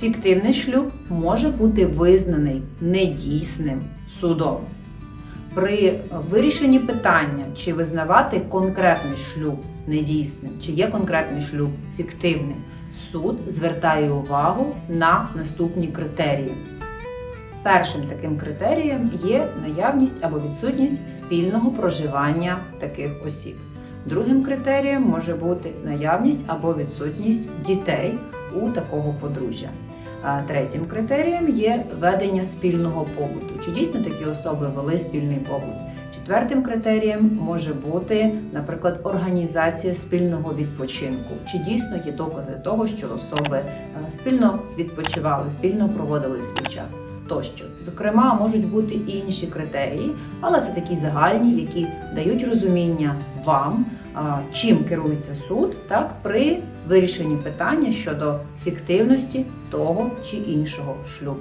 Фіктивний шлюб може бути визнаний недійсним судом. При вирішенні питання, чи визнавати конкретний шлюб недійсним, чи є конкретний шлюб фіктивним, суд звертає увагу на наступні критерії. Першим таким критерієм є наявність або відсутність спільного проживання таких осіб. Другим критерієм може бути наявність або відсутність дітей у такого подружжя. Третім критерієм є ведення спільного побуту. Чи дійсно такі особи вели спільний побут? Четвертим критерієм може бути, наприклад, організація спільного відпочинку. Чи дійсно є докази того, що особи е, спільно відпочивали, спільно проводили свій час? Тощо, зокрема, можуть бути і інші критерії, але це такі загальні, які дають розуміння вам, чим керується суд, так при вирішенні питання щодо фіктивності того чи іншого шлюбу.